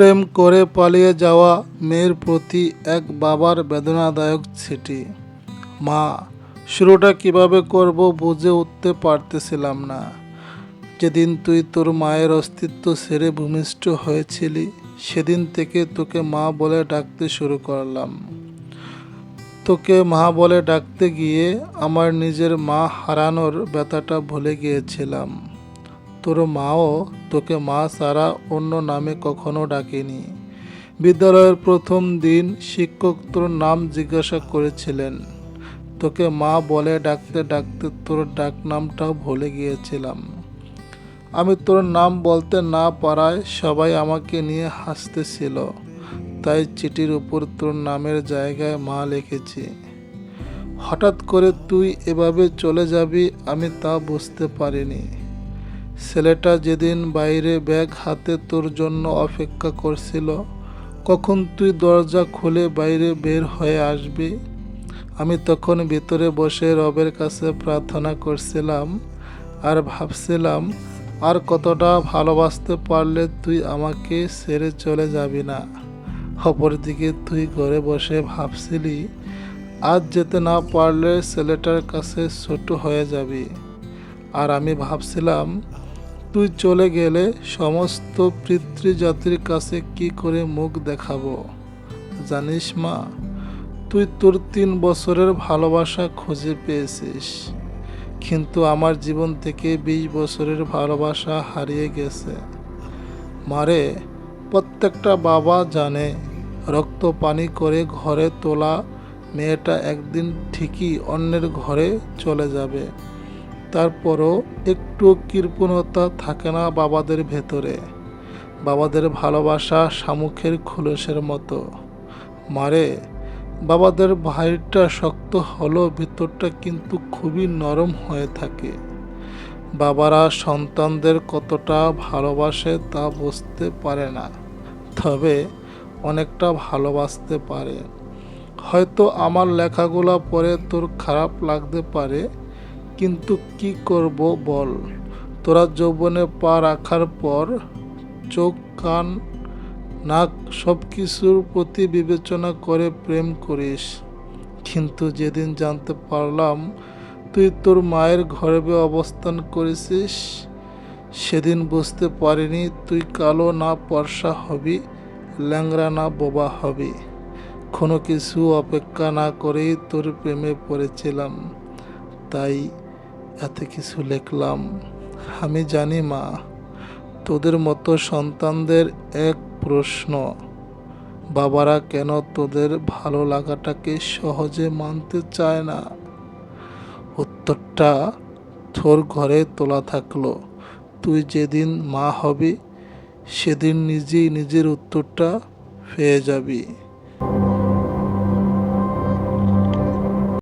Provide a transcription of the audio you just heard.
প্রেম করে পালিয়ে যাওয়া মেয়ের প্রতি এক বাবার বেদনাদায়ক চিঠি মা, শুরুটা কীভাবে করব বুঝে উঠতে পারতেছিলাম না। যেদিন তুই তোর মায়ের অস্তিত্ব ছেড়ে ভূমিষ্ঠ হয়েছিলি, সেদিন থেকে তোকে মা বলে ডাকতে শুরু করলাম। তোকে মা বলে ডাকতে গিয়ে আমার নিজের মা হারানোর ব্যথাটা ভুলে গিয়েছিলাম। তোর মাও তোকে মা ছাড়া অন্য নামে কখনো ডাকেনি। বিদ্যালয়ের প্রথম দিন শিক্ষক তোর নাম জিজ্ঞাসা করেছিলেন। তোকে মা বলে ডাকতে ডাকতে তোর ডাক নামটাও ভুলে গিয়েছিলাম। আমি তোর নাম বলতে না পারায় সবাই আমাকে নিয়ে হাসতেছিল। তাই চিঠির উপর তোর নামের জায়গায় মা লিখেছি। হঠাৎ করে তুই এভাবে চলে যাবি আমি তা বুঝতে পারিনি। ছেলেটা যেদিন বাইরে ব্যাগ হাতে তোর জন্য অপেক্ষা করছিল, কখন তুই দরজা খুলে বাইরে বের হয়ে আসবি? আমি তখন ভিতরে বসে রবের কাছে প্রার্থনা করছিলাম আর ভাবছিলাম, আর কতটা ভালোবাসতে পারলে তুই আমাকে ছেড়ে চলে যাবি না? অপরদিকে তুই ঘরে বসে ভাবছিলি, আজ যেতে না পারলে ছেলেটার কাছে ছোট হয়ে যাবি। আর আমি ভাবছিলাম তুই চলে গেলে সমস্ত পিতৃজাতির কাছে কি করে মুখ দেখাবো? জানিস মা, তুই তোর তিন বছরের ভালোবাসা খুঁজে পেয়েছিস। কিন্তু আমার জীবন থেকে বিশ বছরের ভালোবাসা হারিয়ে গেছে। মারে প্রত্যেকটা বাবা জানে, রক্ত পানি করে ঘরে তোলা মেয়েটা একদিন ঠিকই অন্যের ঘরে চলে যাবে। তারপরও একটু কৃপণতা থাকে না বাবাদের ভেতরে। বাবাদের ভালোবাসা শামুখের খুলসের মতো। মারে, বাবাদের ভাইটা শক্ত হলেও ভিতরটা কিন্তু খুবই নরম হয়ে থাকে। বাবারা সন্তানদের কতটা ভালোবাসে তা বুঝতে পারে না। তবে অনেকটা ভালোবাসতে পারে। হয়তো আমার লেখাগুলো পড়ে তোর খারাপ লাগতে পারে কিন্তু কি করব বল? তোরা যৌবনে পা রাখার পর, চোখ, কান, নাক সব কিছুর প্রতি বিবেচনা করে প্রেম করিস। কিন্তু যেদিন জানতে পারলাম তুই তোর মায়ের গর্ভে অবস্থান করেছিস, সেদিন বুঝতে পারিনি তুই কালো না পর্সা হবি ল্যাংরা না বোবা হবি। কোনো কিছু অপেক্ষা না করেই তোর প্রেমে পড়েছিলাম। তাই এত কিছু লিখলাম। আমি জানি, মা, তোদের মতো সন্তানদের এক প্রশ্ন। বাবারা কেন তোদের ভালো লাগাটাকে সহজে মানতে চায় না? উত্তরটা তোর ঘরে তোলা থাকল। তুই যেদিন মা হবি, সেদিন নিজেই নিজের উত্তরটা পেয়ে যাবি।